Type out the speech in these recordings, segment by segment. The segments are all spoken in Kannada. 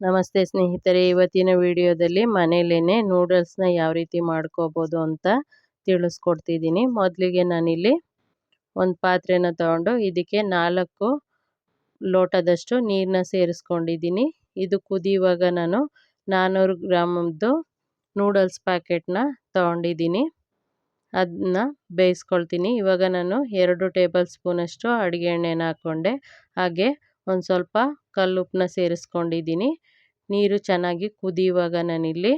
ನಮಸ್ತೆ ಸ್ನೇಹಿತರೆ, ಇವತ್ತಿನ ವಿಡಿಯೋದಲ್ಲಿ ಮನೇಲೇ ನೂಡಲ್ಸ್ನ ಯಾವ ರೀತಿ ಮಾಡ್ಕೋಬೋದು ಅಂತ ತಿಳಿಸ್ಕೊಡ್ತಿದ್ದೀನಿ. ಮೊದಲಿಗೆ ನಾನಿಲ್ಲಿ ಒಂದು ಪಾತ್ರೆನ ತಗೊಂಡು ಇದಕ್ಕೆ ನಾಲ್ಕು ಲೋಟದಷ್ಟು ನೀರನ್ನ ಸೇರಿಸ್ಕೊಂಡಿದ್ದೀನಿ. ಇದು ಕುದಿಯುವಾಗ ನಾನು ನಾನ್ನೂರು ಗ್ರಾಮದ್ದು ನೂಡಲ್ಸ್ ಪ್ಯಾಕೆಟ್ನ ತಗೊಂಡಿದ್ದೀನಿ. ಅದನ್ನ ಬೇಯಿಸ್ಕೊಳ್ತೀನಿ. ಇವಾಗ ನಾನು ಎರಡು ಟೇಬಲ್ ಸ್ಪೂನಷ್ಟು ಅಡುಗೆ ಎಣ್ಣೆನ ಹಾಕ್ಕೊಂಡೆ. ಹಾಗೆ ಒಂದು ಸ್ವಲ್ಪ ಕಲ್ಲುಪ್ಪನ್ನ ಸೇರಿಸ್ಕೊಂಡಿದ್ದೀನಿ. ನೀರು ಚೆನ್ನಾಗಿ ಕುದಿಯುವಾಗ ನಾನಿಲ್ಲಿ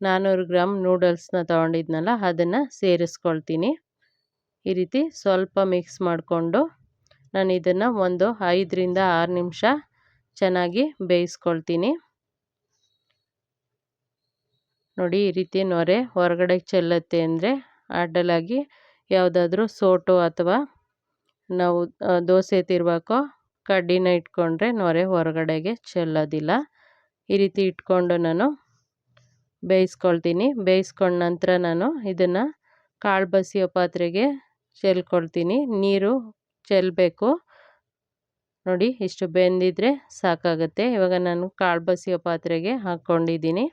ನಾನ್ನೂರು ಗ್ರಾಮ್ ನೂಡಲ್ಸ್ನ ತೊಗೊಂಡಿದ್ನಲ್ಲ, ಅದನ್ನು ಸೇರಿಸ್ಕೊಳ್ತೀನಿ. ಈ ರೀತಿ ಸ್ವಲ್ಪ ಮಿಕ್ಸ್ ಮಾಡಿಕೊಂಡು ನಾನು ಇದನ್ನು ಒಂದು ಐದರಿಂದ ಆರು ನಿಮಿಷ ಚೆನ್ನಾಗಿ ಬೇಯಿಸ್ಕೊಳ್ತೀನಿ. ನೋಡಿ, ಈ ರೀತಿ ನೊರೆ ಹೊರಗಡೆ ಚೆಲ್ಲತ್ತೆ ಅಂದರೆ ಅಡ್ಡಲಾಗಿ ಯಾವುದಾದ್ರೂ ಸೋಟು ಅಥವಾ ನಾವು ದೋಸೆ ತಿರುವಾಕೋ ಕಡ್ಡಿನ ಇಟ್ಕೊಂಡ್ರೆ ನೊರೆ ಹೊರಗಡೆಗೆ ಚೆಲ್ಲೋದಿಲ್ಲ. ಈ ರೀತಿ ಇಟ್ಕೊಂಡು ನಾನು ಬೇಯಿಸ್ಕೊಳ್ತೀನಿ. ಬೇಯಿಸ್ಕೊಂಡ ನಂತರ ನಾನು ಇದನ್ನು ಕಾಳು ಬಸಿಯೋ ಪಾತ್ರೆಗೆ ಚೆಲ್ಕೊಳ್ತೀನಿ. ನೀರು ಚೆಲ್ಲಬೇಕು ನೋಡಿ ಇಷ್ಟು ಬೆಂದಿದ್ರೆ ಸಾಕಾಗುತ್ತೆ. ಇವಾಗ ನಾನು ಕಾಳು ಬಸಿಯೋ ಪಾತ್ರೆಗೆ ಹಾಕ್ಕೊಂಡಿದ್ದೀನಿ.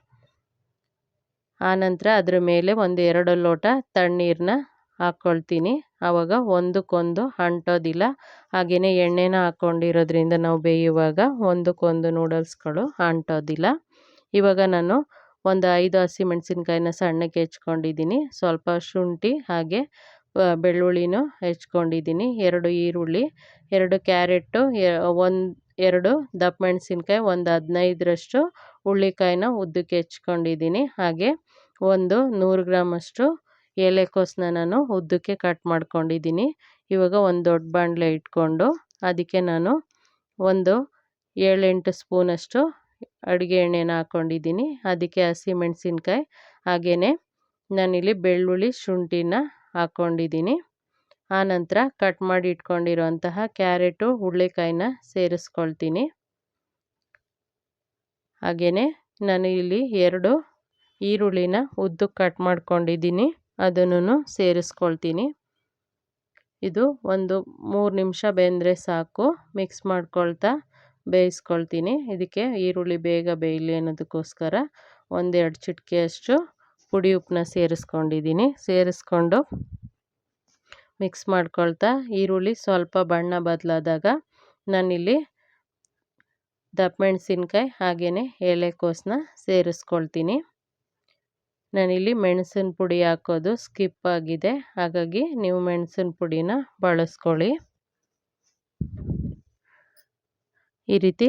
ಆನಂತರ ಅದ್ರ ಮೇಲೆ ಒಂದು ಎರಡು ಲೋಟ ತಣ್ಣೀರನ್ನ ಹಾಕ್ಕೊಳ್ತೀನಿ ಆವಾಗ ಒಂದಕ್ಕೊಂದು ಅಂಟೋದಿಲ್ಲ. ಹಾಗೆಯೇ ಎಣ್ಣೆನ ಹಾಕ್ಕೊಂಡಿರೋದ್ರಿಂದ ನಾವು ಬೇಯುವಾಗ ಒಂದಕ್ಕೊಂದು ನೂಡಲ್ಸ್ಗಳು ಅಂಟೋದಿಲ್ಲ. ಇವಾಗ ನಾನು ಒಂದು ಐದು ಹಸಿಮೆಣ್ಸಿನ್ಕಾಯಿನ ಸಣ್ಣಕ್ಕೆ ಹೆಚ್ಕೊಂಡಿದ್ದೀನಿ. ಸ್ವಲ್ಪ ಶುಂಠಿ ಹಾಗೆ ಬೆಳ್ಳುಳ್ಳಿನೂ ಹೆಚ್ಕೊಂಡಿದ್ದೀನಿ. ಎರಡು ಈರುಳ್ಳಿ, ಎರಡು ಕ್ಯಾರೆಟು ಒಂದು, ಎರಡು ದಪ್ಪ ಮೆಣಸಿನ್ಕಾಯಿ, ಒಂದು ಹದಿನೈದರಷ್ಟು ಹುಳ್ಳಿಕಾಯಿನ ಉದ್ದಕ್ಕೆ ಹೆಚ್ಕೊಂಡಿದ್ದೀನಿ. ಹಾಗೆ ಒಂದು ನೂರು ಗ್ರಾಮಷ್ಟು ಎಲೆಕೋಸನ್ನ ನಾನು ಉದ್ದಕ್ಕೆ ಕಟ್ ಮಾಡ್ಕೊಂಡಿದ್ದೀನಿ. ಇವಾಗ ಒಂದು ದೊಡ್ಡ ಬಾಣಲೆ ಇಟ್ಕೊಂಡು ಅದಕ್ಕೆ ನಾನು ಒಂದು ಏಳೆಂಟು ಸ್ಪೂನಷ್ಟು ಅಡುಗೆ ಎಣ್ಣೆನ ಹಾಕ್ಕೊಂಡಿದ್ದೀನಿ ಅದಕ್ಕೆ ಹಸಿಮೆಣಸಿನ್ಕಾಯಿ ಹಾಗೆಯೇ ನಾನಿಲ್ಲಿ ಬೆಳ್ಳುಳ್ಳಿ ಶುಂಠಿನ ಹಾಕ್ಕೊಂಡಿದ್ದೀನಿ ಆನಂತರ ಕಟ್ ಮಾಡಿ ಇಟ್ಕೊಂಡಿರೋಂತಹ ಕ್ಯಾರೆಟು ಹುಳ್ಳೆಕಾಯಿನ ಸೇರಿಸ್ಕೊಳ್ತೀನಿ. ಹಾಗೆಯೇ ನಾನು ಇಲ್ಲಿ ಎರಡು ಈರುಳ್ಳಿನ ಉದ್ದಕ್ಕೆ ಕಟ್ ಮಾಡ್ಕೊಂಡಿದ್ದೀನಿ. ಅದನ್ನು ಸೇರಿಸ್ಕೊಳ್ತೀನಿ. ಇದು ಒಂದು ಮೂರು ನಿಮಿಷ ಬೆಂದರೆ ಸಾಕು. ಮಿಕ್ಸ್ ಮಾಡ್ಕೊಳ್ತಾ ಬೇಯಿಸ್ಕೊಳ್ತೀನಿ. ಇದಕ್ಕೆ ಈರುಳ್ಳಿ ಬೇಗ ಬೇಯಲಿ ಅನ್ನೋದಕ್ಕೋಸ್ಕರ ಒಂದೆರಡು ಚಿಟಿಕೆಯಷ್ಟು ಪುಡಿ ಉಪ್ಪನ್ನ ಸೇರಿಸ್ಕೊಂಡಿದ್ದೀನಿ. ಸೇರಿಸ್ಕೊಂಡು ಮಿಕ್ಸ್ ಮಾಡ್ಕೊಳ್ತಾ ಈರುಳ್ಳಿ ಸ್ವಲ್ಪ ಬಣ್ಣ ಬದಲಾದಾಗ ನಾನಿಲ್ಲಿ ದಪ್ಪ ಮೆಣಸಿನ್ಕಾಯಿ ಹಾಗೆಯೇ ಎಲೆಕೋಸನ್ನ ಸೇರಿಸ್ಕೊಳ್ತೀನಿ. ನಾನಿಲ್ಲಿ ಮೆಣಸಿನ ಪುಡಿ ಹಾಕೋದು ಸ್ಕಿಪ್ ಆಗಿದೆ. ಹಾಗಾಗಿ ನೀವು ಮೆಣಸಿನ ಪುಡಿನ ಬಳಸ್ಕೊಳ್ಳಿ. ಈ ರೀತಿ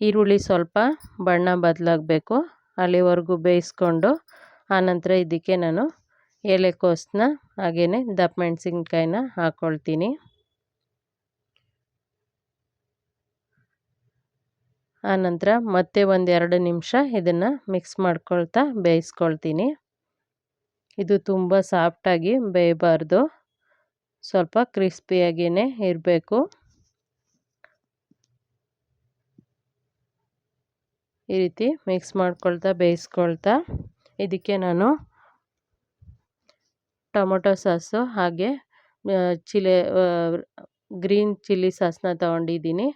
ಈರುಳ್ಳಿ ಸ್ವಲ್ಪ ಬಣ್ಣ ಬದಲಾಗಬೇಕು. ಅಲ್ಲಿವರೆಗೂ ಬೇಯಿಸ್ಕೊಂಡು ಆನಂತರ ಇದಕ್ಕೆ ನಾನು ಎಲೆಕೋಸನ್ನ ಹಾಗೆಯೇ ದಪ್ಪ ಮೆಣಸಿನ್ಕಾಯಿನ ಹಾಕ್ಕೊಳ್ತೀನಿ ಆನಂತರ ಮತ್ತೆ ಒಂದೆರಡು ನಿಮಿಷ ಇದನ್ನು ಮಿಕ್ಸ್ ಮಾಡ್ಕೊಳ್ತಾ ಬೇಯಿಸ್ಕೊಳ್ತೀನಿ. ಇದು ತುಂಬ ಸಾಫ್ಟಾಗಿ ಬೇಯಬಾರ್ದು. ಸ್ವಲ್ಪ ಕ್ರಿಸ್ಪಿಯಾಗಿಯೇ ಇರಬೇಕು. ಈ ರೀತಿ ಮಿಕ್ಸ್ ಮಾಡ್ಕೊಳ್ತಾ ಬೇಯಿಸ್ಕೊಳ್ತಾ ಇದಕ್ಕೆ ನಾನು ಟೊಮೊಟೊ ಸಾಸು ಹಾಗೆ ಚಿಲೆ ಗ್ರೀನ್ ಚಿಲ್ಲಿ ಸಾಸನ್ನ ತೊಗೊಂಡಿದ್ದೀನಿ.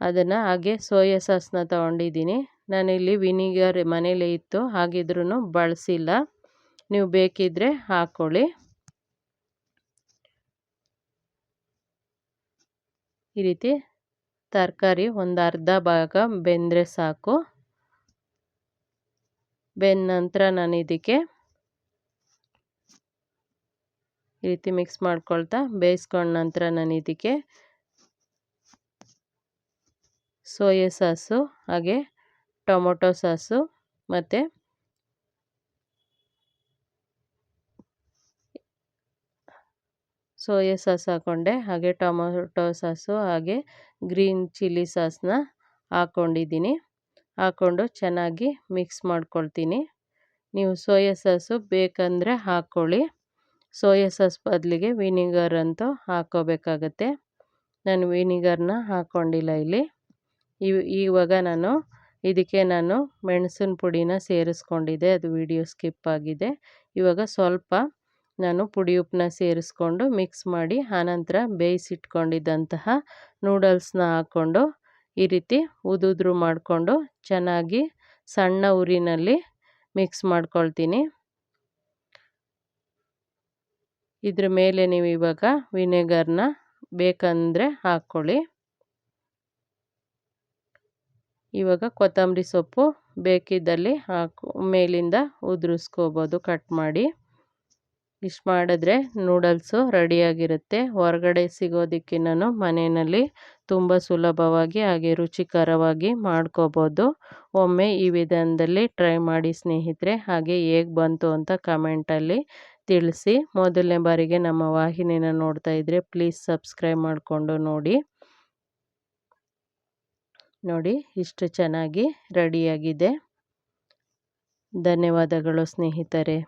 ಅದನ್ನು ಹಾಗೆ ಸೋಯಾ ಸಾಸನ್ನ ತೊಗೊಂಡಿದ್ದೀನಿ. ನಾನಿಲ್ಲಿ ವಿನಿಗರ್ ಮನೇಲೇ ಇತ್ತು ಹಾಗಿದ್ರೂ ಬಳಸಿಲ್ಲ. ನೀವು ಬೇಕಿದ್ದರೆ ಹಾಕ್ಕೊಳ್ಳಿ ಈ ರೀತಿ ತರಕಾರಿ ಒಂದು ಅರ್ಧ ಭಾಗ ಬೆಂದರೆ ಸಾಕು. ಬೆಂದ ನಂತರ ನಾನು ಇದಕ್ಕೆ ಈ ರೀತಿ ಮಿಕ್ಸ್ ಮಾಡ್ಕೊಳ್ತಾ ಬೇಯಿಸ್ಕೊಂಡ ನಂತರ ನಾನು ಇದಕ್ಕೆ ಸೋಯಾ ಸಾಸು, ಹಾಗೆ ಟೊಮೊಟೊ ಸಾಸು ಮತ್ತು ಸೋಯಾ ಸಾಸ್ ಹಾಕ್ಕೊಂಡೆ ಹಾಗೆ ಟೊಮೊಟೊ ಸಾಸು, ಹಾಗೆ ಗ್ರೀನ್ ಚಿಲ್ಲಿ ಸಾಸ್ನ ಹಾಕ್ಕೊಂಡಿದ್ದೀನಿ ಹಾಕ್ಕೊಂಡು ಚೆನ್ನಾಗಿ ಮಿಕ್ಸ್ ಮಾಡ್ಕೊಳ್ತೀನಿ. ನೀವು ಸೋಯಾ ಸಾಸು ಬೇಕಂದರೆ ಹಾಕ್ಕೊಳ್ಳಿ ಸೋಯಾ ಸಾಸ್ ಬದಲಿಗೆ ವಿನಿಗರ್ ಅಂತೂ ಹಾಕ್ಕೋಬೇಕಾಗತ್ತೆ ನಾನು ವಿನಿಗರ್ನ ಹಾಕ್ಕೊಂಡಿಲ್ಲ ಇಲ್ಲಿ. ಇವ್ ಇವಾಗ ನಾನು ಇದಕ್ಕೆ ನಾನು ಮೆಣಸಿನ ಪುಡಿನ ಸೇರಿಸ್ಕೊಂಡಿದ್ದೆ. ಅದು ವಿಡಿಯೋ ಸ್ಕಿಪ್ ಆಗಿದೆ. ಇವಾಗ ಸ್ವಲ್ಪ ನಾನು ಪುಡಿ ಉಪ್ಪನ್ನ ಸೇರಿಸ್ಕೊಂಡು ಮಿಕ್ಸ್ ಮಾಡಿ ಆನಂತರ ಬೇಯಿಸಿಟ್ಕೊಂಡಿದ್ದಂತಹ ನೂಡಲ್ಸ್ನ ಹಾಕ್ಕೊಂಡು ಈ ರೀತಿ ಉದುದ್ರು ಮಾಡಿಕೊಂಡು ಚೆನ್ನಾಗಿ ಸಣ್ಣ ಉರಿನಲ್ಲಿ ಮಿಕ್ಸ್ ಮಾಡ್ಕೊಳ್ತೀನಿ. ಇದ್ರ ಮೇಲೆ ನೀವು ಇವಾಗ ವಿನೆಗರ್ನ ಬೇಕಂದರೆ ಹಾಕ್ಕೊಳ್ಳಿ. ಇವಾಗ ಕೊತ್ತಂಬರಿ ಸೊಪ್ಪು ಬೇಕಿದ್ದಲ್ಲಿ ಹಾಕು, ಮೇಲಿಂದ ಉದುರಿಸ್ಕೋಬೋದು. ಕಟ್ ಮಾಡಿ. ಇಷ್ಟು ಮಾಡಿದ್ರೆ ನೂಡಲ್ಸು ರೆಡಿಯಾಗಿರುತ್ತೆ. ಹೊರಗಡೆ ಸಿಗೋದಕ್ಕಿಂತ ಮನೆಯಲ್ಲಿ ತುಂಬ ಸುಲಭವಾಗಿ ಹಾಗೆ ರುಚಿಕರವಾಗಿ ಮಾಡ್ಕೋಬೋದು. ಒಮ್ಮೆ ಈ ವಿಧಾನದಲ್ಲಿ ಟ್ರೈ ಮಾಡಿ ಸ್ನೇಹಿತರೆ. ಹಾಗೆ ಹೇಗೆ ಬಂತು ಅಂತ ಕಮೆಂಟಲ್ಲಿ ತಿಳಿಸಿ. ಮೊದಲನೇ ಬಾರಿಗೆ ನಮ್ಮ ವಾಹಿನಿನ ನೋಡ್ತಾ ಇದ್ದರೆ ಪ್ಲೀಸ್ ಸಬ್ಸ್ಕ್ರೈಬ್ ಮಾಡಿಕೊಂಡು ನೋಡಿ. ನೋಡಿ ಇಷ್ಟು ಚೆನ್ನಾಗಿ ರೆಡಿಯಾಗಿದೆ. ಧನ್ಯವಾದಗಳು ಸ್ನೇಹಿತರೆ.